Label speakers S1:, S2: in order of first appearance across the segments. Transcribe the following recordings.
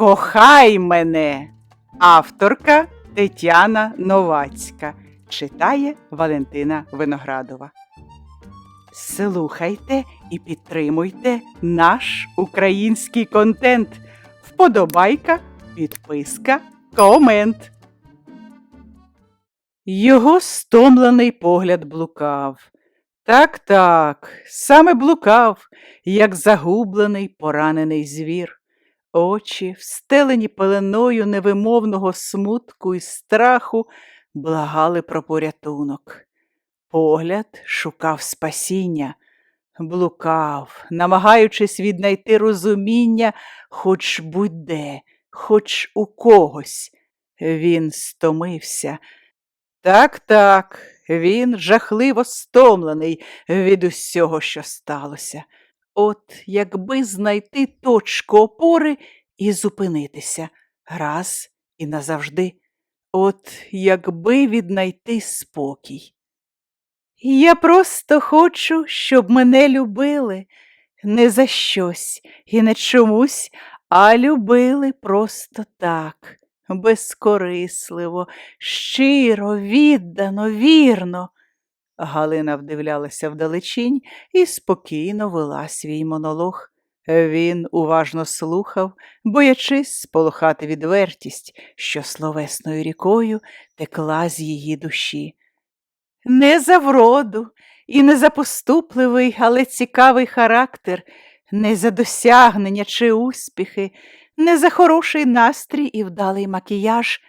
S1: Кохай мене. Авторка Тетяна Новацька. Читає Валентина Виноградова. Слухайте і підтримуйте наш український контент. Вподобайка, підписка, комент. Його стомлений погляд блукав. Так, так, саме блукав, як загублений поранений звір. Очі, встелені пеленою невимовного смутку і страху, благали про порятунок. Погляд шукав спасіння, блукав, намагаючись віднайти розуміння хоч будь-де, хоч у когось. Він стомився. Так, так, він жахливо стомлений від усього, що сталося. От якби знайти точку опори і зупинитися раз і назавжди. От якби віднайти спокій. Я просто хочу, щоб мене любили не за щось і не чомусь, а любили просто так, безкорисливо, щиро, віддано, вірно. Галина вдивлялася вдалечінь і спокійно вела свій монолог. Він уважно слухав, боячись сполохати відвертість, що словесною рікою текла з її душі. Не за вроду і не за поступливий, але цікавий характер, не за досягнення чи успіхи, не за хороший настрій і вдалий макіяж,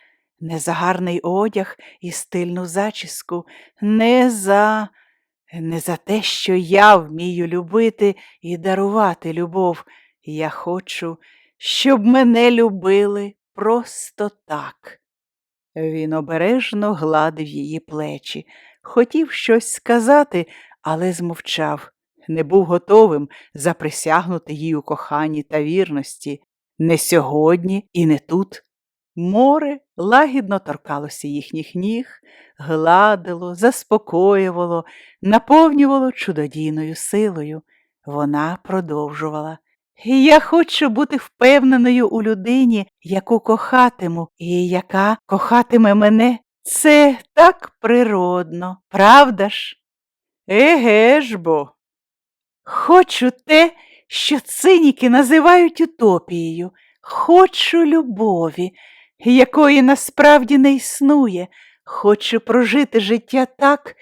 S1: не за гарний одяг і стильну зачіску, не за не за те, що я вмію любити і дарувати любов. Я хочу, щоб мене любили просто так. Він обережно гладив її плечі, хотів щось сказати, але змовчав, не був готовим заприсягнути їй у коханні та вірності не сьогодні і не тут. Море лагідно торкалося їхніх ніг, гладило, заспокоювало, наповнювало чудодійною силою. Вона продовжувала. Я хочу бути впевненою у людині, яку кохатиму, і яка кохатиме мене. Це так природно, правда ж? Еге ж бо. Хочу те, що циніки називають утопією. Хочу любові, якої насправді не існує. Хочу прожити життя так,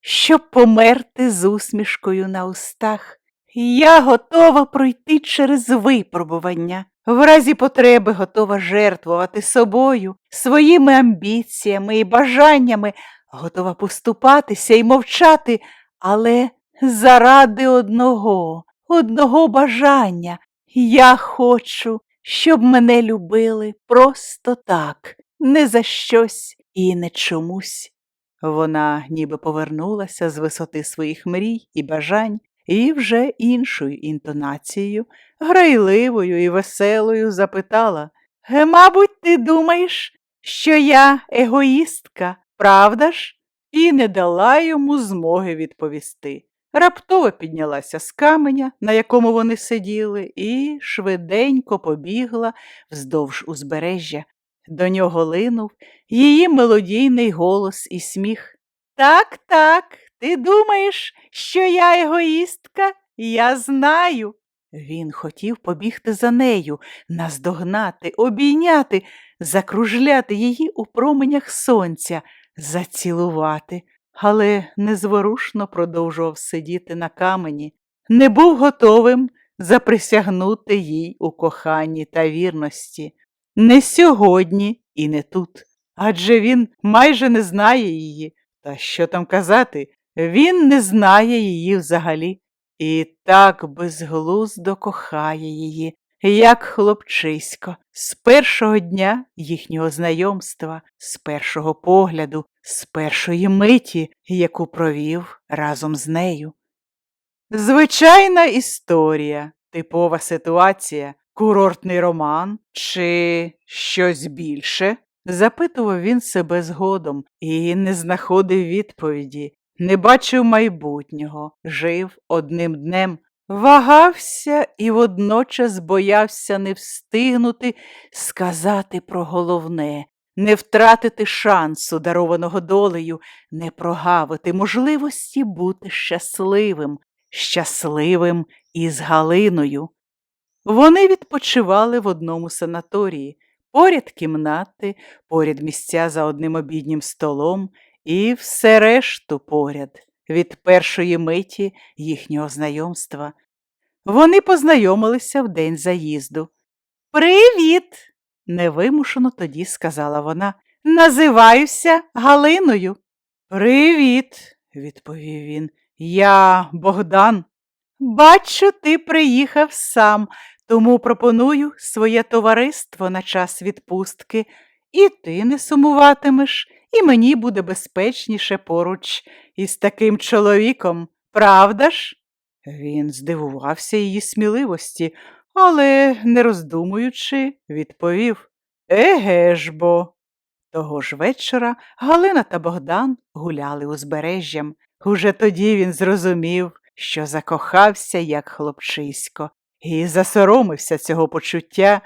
S1: щоб померти з усмішкою на устах. Я готова пройти через випробування. В разі потреби готова жертвувати собою, своїми амбіціями і бажаннями, готова поступатися і мовчати, але заради одного, одного бажання. Я хочу, щоб мене любили просто так, не за щось і не чомусь. Вона ніби повернулася з висоти своїх мрій і бажань і вже іншою інтонацією, грайливою і веселою запитала «Ге, Мабуть, ти думаєш, що я егоїстка, правда ж? І не дала йому змоги відповісти. Раптово піднялася з каменя, на якому вони сиділи, і швиденько побігла вздовж узбережжя. До нього линув її мелодійний голос і сміх. Так, так, ти думаєш, що я егоїстка? Я знаю. Він хотів побігти за нею, наздогнати, обійняти, закружляти її у променях сонця, зацілувати, але незворушно продовжував сидіти на камені, не був готовим заприсягнути їй у коханні та вірності. Не сьогодні і не тут. Адже він майже не знає її. Та що там казати, він не знає її взагалі. І так безглуздо кохає її, як хлопчисько, з першого дня їхнього знайомства, з першого погляду, з першої миті, яку провів разом з нею. Звичайна історія, типова ситуація, курортний роман чи щось більше? Запитував він себе згодом і не знаходив відповіді, не бачив майбутнього, жив одним днем, Вагався і водночас боявся не встигнути сказати про головне, не втратити шансу, дарованого долею, не прогавити можливості бути щасливим, щасливим із Галиною. Вони відпочивали в одному санаторії, поряд кімнати, поряд місця за одним обіднім столом і все решту поряд від першої миті їхнього знайомства. Вони познайомилися в день заїзду. Привіт! Невимушено тоді сказала вона. Називаюся Галиною. Привіт, відповів він. Я Богдан. Бачу, ти приїхав сам, тому пропоную своє товариство на час відпустки. І ти не сумуватимеш, і мені буде безпечніше поруч із таким чоловіком, правда ж? Він здивувався її сміливості, але, не роздумуючи, відповів Еге ж бо. Того ж вечора Галина та Богдан гуляли узбережжям. Уже тоді він зрозумів, що закохався, як хлопчисько, і засоромився цього почуття,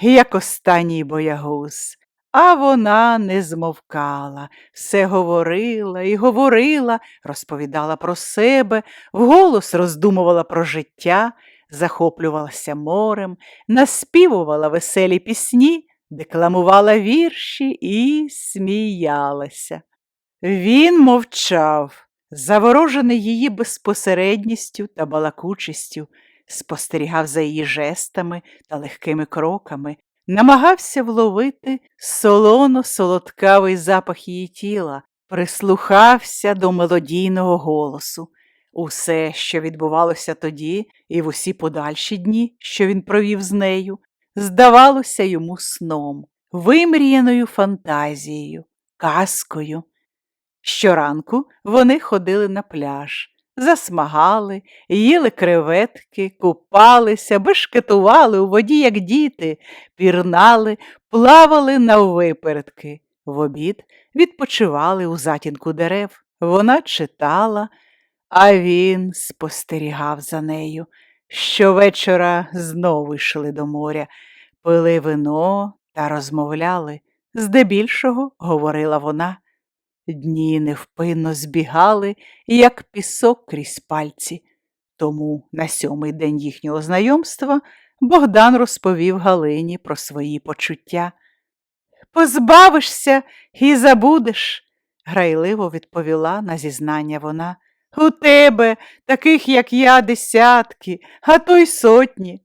S1: як останній боягуз. А вона не змовкала, все говорила і говорила, розповідала про себе, вголос роздумувала про життя, захоплювалася морем, наспівувала веселі пісні, декламувала вірші і сміялася. Він мовчав, заворожений її безпосередністю та балакучістю, спостерігав за її жестами та легкими кроками, намагався вловити солоно-солодкавий запах її тіла, прислухався до мелодійного голосу. Усе, що відбувалося тоді, і в усі подальші дні, що він провів з нею, здавалося йому сном, вимріяною фантазією, казкою. Щоранку вони ходили на пляж, засмагали, їли креветки, купалися, бешкетували у воді, як діти, пірнали, плавали наввипередки. В обід відпочивали у затінку дерев. Вона читала, а він спостерігав за нею. Щовечора знову йшли до моря, пили вино та розмовляли. Здебільшого, говорила вона, дні невпинно збігали, як пісок крізь пальці. Тому на сьомий день їхнього знайомства Богдан розповів Галині про свої почуття. Позбавишся і забудеш, грайливо відповіла на зізнання вона. У тебе, таких, як я, десятки, а то й сотні.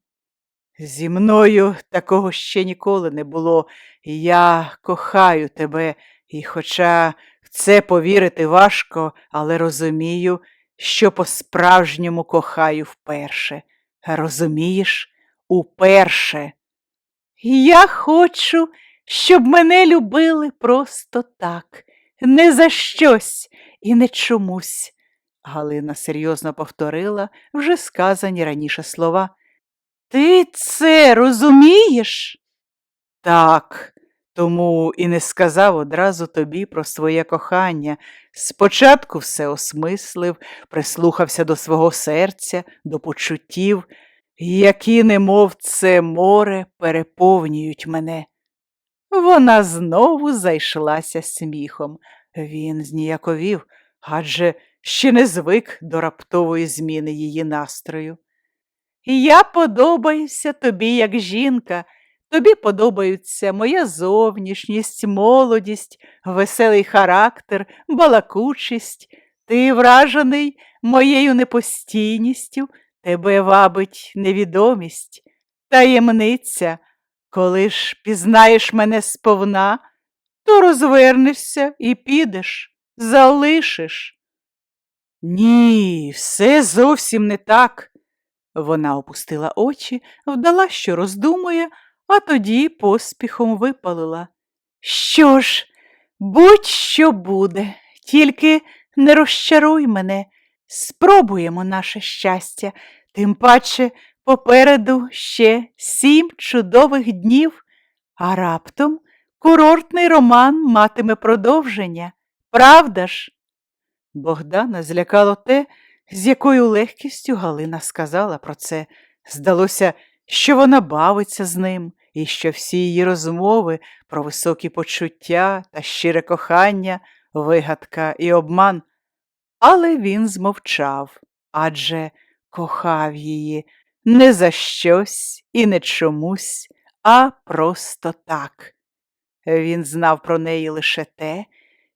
S1: Зі мною такого ще ніколи не було, я кохаю тебе, і, хоча в це повірити важко, але розумію, що по-справжньому кохаю вперше. Розумієш, уперше. Я хочу, щоб мене любили просто так, не за щось і не чомусь. Галина серйозно повторила вже сказані раніше слова. Ти це розумієш? Так, тому і не сказав одразу тобі про своє кохання. Спочатку все осмислив, прислухався до свого серця, до почуттів, які, немов це море, переповнюють мене. Вона знову зайшлася сміхом. Він зніяковів, адже ще не звик до раптової зміни її настрою. Я подобаюся тобі, як жінка, тобі подобаються моя зовнішність, молодість, веселий характер, балакучість, ти вражений моєю непостійністю, тебе вабить невідомість, таємниця. Коли ж пізнаєш мене сповна, то розвернешся і підеш, залишиш. Ні, все зовсім не так. Вона опустила очі, вдала, що роздумує, а тоді поспіхом випалила. Що ж, будь що буде, тільки не розчаруй мене, спробуємо наше щастя, тим паче попереду ще сім чудових днів, а раптом курортний роман матиме продовження, правда ж? Богдана злякало те, З якою легкістю Галина сказала про це. Здалося, що вона бавиться з ним, і що всі її розмови про високі почуття та щире кохання, вигадка і обман. Але він змовчав, адже кохав її не за щось і не чомусь, а просто так. Він знав про неї лише те,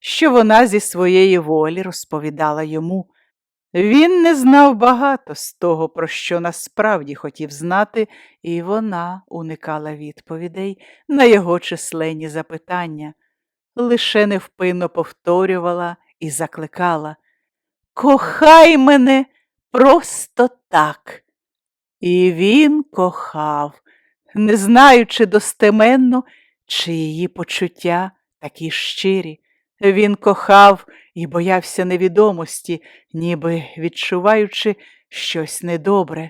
S1: що вона зі своєї волі розповідала йому. Він не знав багато з того, про що насправді хотів знати, і вона уникала відповідей на його численні запитання, лише невпинно повторювала і закликала Кохай мене просто так. І він кохав, не знаючи достеменно, чи її почуття такі щирі. Він кохав і боявся невідомості, ніби відчуваючи щось недобре.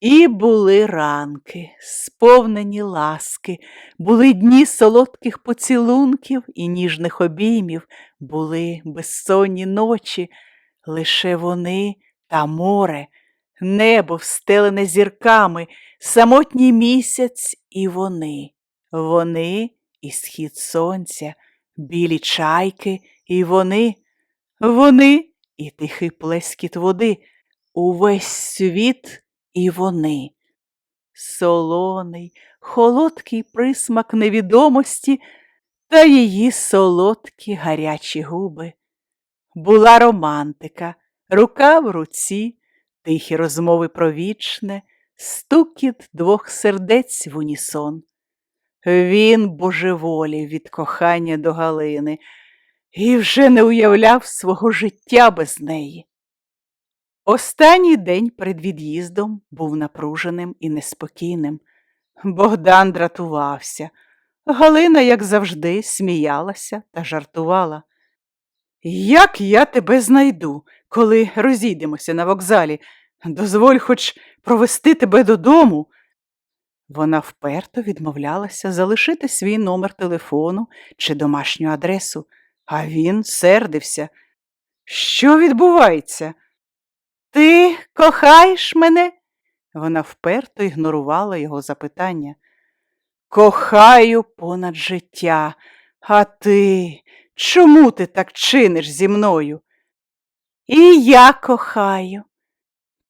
S1: І були ранки, сповнені ласки, були дні солодких поцілунків і ніжних обіймів, були безсонні ночі, лише вони та море, небо встелене зірками, самотній місяць і вони, вони і схід сонця, білі чайки, і вони, вони і тихий плескіт води, увесь світ і вони. Солоний, холодкий присмак невідомості та її солодкі гарячі губи. Була романтика, рука в руці, тихі розмови про вічне, стукіт двох сердець в унісон. Він божеволів від кохання до Галини і вже не уявляв свого життя без неї. Останній день перед від'їздом був напруженим і неспокійним. Богдан дратувався. Галина, як завжди, сміялася та жартувала. Як я тебе знайду, коли розійдемося на вокзалі? Дозволь хоч провести тебе додому. Вона вперто відмовлялася залишити свій номер телефону чи домашню адресу, а він сердився. Що відбувається? Ти кохаєш мене? Вона вперто ігнорувала його запитання. Кохаю понад життя, а ти чому ти так чиниш зі мною? І я кохаю.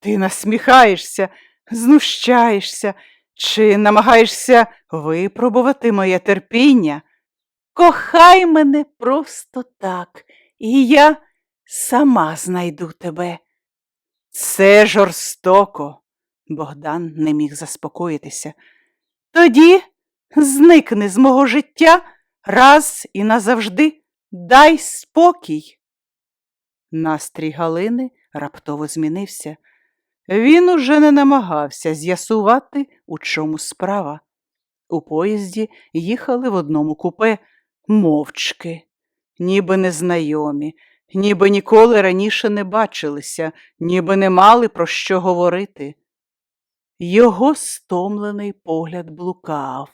S1: Ти насміхаєшся, знущаєшся чи намагаєшся випробувати моє терпіння? Кохай мене просто так, і я сама знайду тебе. Це жорстоко. Богдан не міг заспокоїтися. Тоді зникни з мого життя раз і назавжди дай спокій. Настрій Галини раптово змінився. Він уже не намагався з'ясувати, у чому справа. У поїзді їхали в одному купе мовчки, ніби незнайомі, ніби ніколи раніше не бачилися, ніби не мали про що говорити. Його стомлений погляд блукав.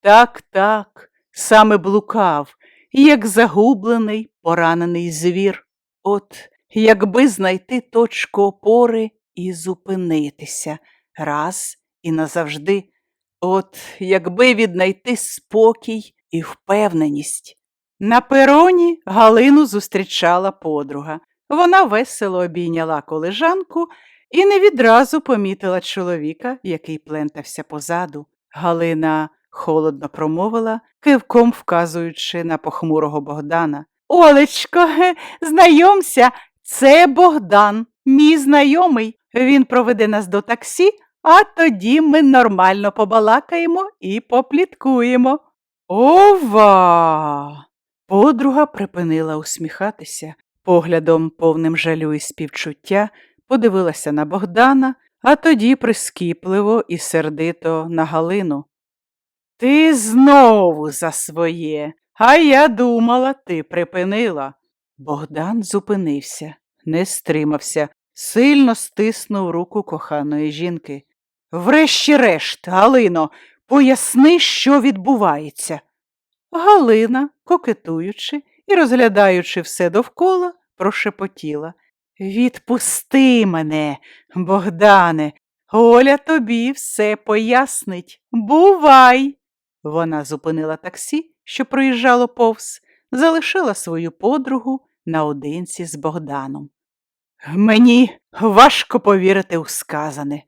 S1: Так, так, саме блукав, як загублений, поранений звір. От якби знайти точку опори і зупинитися раз і назавжди. От якби віднайти спокій і впевненість. На пероні Галину зустрічала подруга. Вона весело обійняла колежанку і не відразу помітила чоловіка, який плентався позаду. Галина холодно промовила, кивком вказуючи на похмурого Богдана. Олечко, знайомся, це Богдан, мій знайомий. Він проведе нас до таксі, а тоді ми нормально побалакаємо і попліткуємо. Ова! Подруга припинила усміхатися, поглядом повним жалю і співчуття, подивилася на Богдана, а тоді прискіпливо і сердито на Галину. Ти знову за своє, а я думала, ти припинила. Богдан зупинився, не стримався, сильно стиснув руку коханої жінки. Врешті-решт, Галино, поясни, що відбувається. Галина, кокетуючи і розглядаючи все довкола, прошепотіла. Відпусти мене, Богдане, Оля тобі все пояснить. Бувай. Вона зупинила таксі, що проїжджало повз, залишила свою подругу наодинці з Богданом. Мені важко повірити у сказане,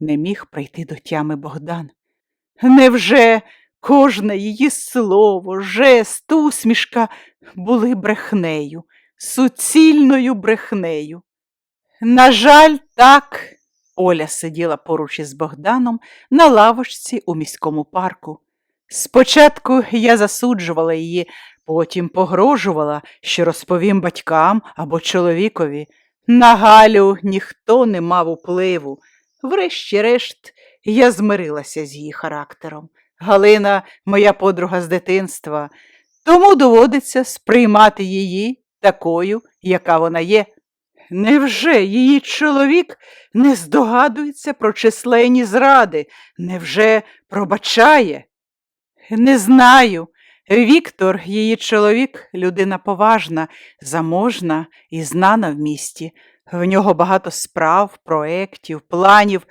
S1: не міг прийти до тями Богдан. Невже кожне її слово, жест, усмішка були брехнею, суцільною брехнею? На жаль, так. Оля сиділа поруч із Богданом на лавочці у міському парку. Спочатку я засуджувала її, потім погрожувала, що розповім батькам або чоловікові. На Галю ніхто не мав впливу. Врешті-решт, я змирилася з її характером. Галина моя подруга з дитинства, тому доводиться сприймати її такою, яка вона є. Невже її чоловік не здогадується про численні зради? Невже пробачає? Не знаю. Віктор, її чоловік, людина поважна, заможна і знана в місті. В нього багато справ, проєктів, планів,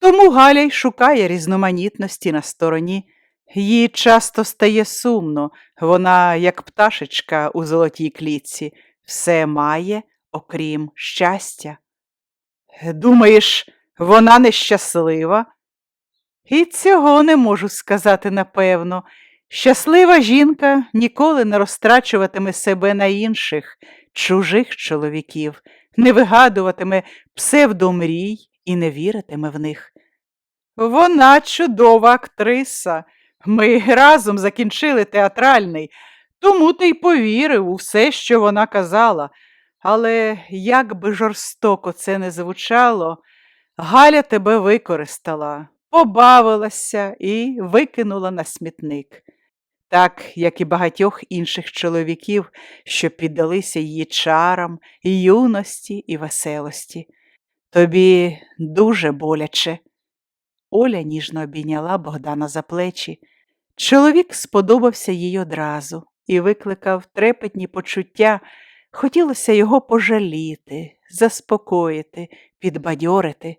S1: тому Галя й шукає різноманітності на стороні. Їй часто стає сумно, вона, як пташечка у золотій клітці, все має, окрім щастя. Думаєш, вона нещаслива? І цього не можу сказати напевно. Щаслива жінка ніколи не розтрачуватиме себе на інших, чужих чоловіків, не вигадуватиме псевдомрій і не віритиме в них. Вона чудова актриса. Ми разом закінчили театральний, тому ти й повірив у все, що вона казала. Але як би жорстоко це не звучало, Галя тебе використала, побавилася і викинула на смітник, так як і багатьох інших чоловіків, що піддалися її чарам, і юності і веселості. Тобі дуже боляче. Оля ніжно обійняла Богдана за плечі. Чоловік сподобався їй одразу і викликав трепетні почуття. Хотілося його пожаліти, заспокоїти, підбадьорити.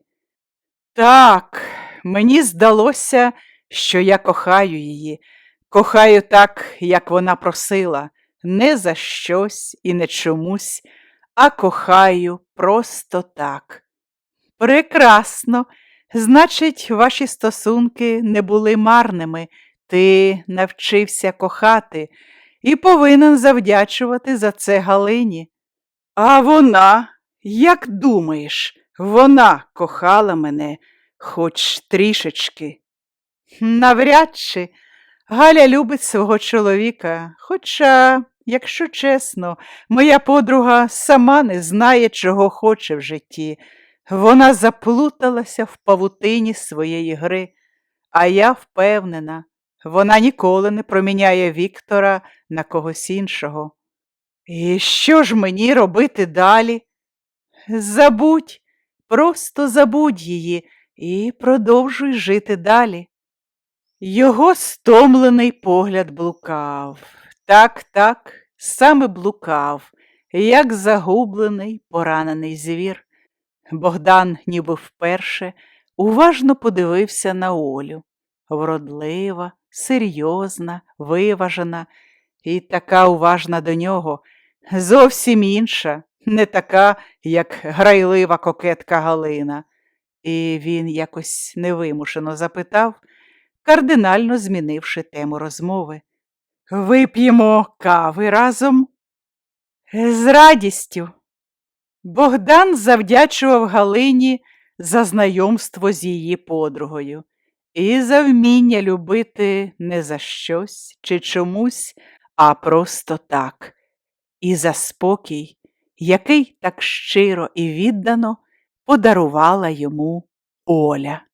S1: Так, мені здалося, що я кохаю її, кохаю так, як вона просила, не за щось і не чомусь, а кохаю просто так. Прекрасно. Значить, ваші стосунки не були марними, ти навчився кохати і повинен завдячувати за це Галині. А вона, як думаєш, вона кохала мене хоч трішечки. Навряд чи Галя любить свого чоловіка, хоча, якщо чесно, моя подруга сама не знає, чого хоче в житті. Вона заплуталася в павутині своєї гри, а я впевнена, вона ніколи не проміняє Віктора на когось іншого. І що ж мені робити далі? Забудь, просто забудь її і продовжуй жити далі. Його стомлений погляд блукав. Так, так, саме блукав, як загублений, поранений звір. Богдан, ніби вперше, уважно подивився на Олю. Вродлива, серйозна, виважена і така уважна до нього, зовсім інша, не така, як грайлива кокетка Галина. І він якось невимушено запитав, кардинально змінивши тему розмови. Вип'ємо кави разом? З радістю. Богдан завдячував Галині за знайомство з її подругою і за вміння любити не за щось чи чомусь, а просто так, і за спокій, який так щиро і віддано подарувала йому Оля.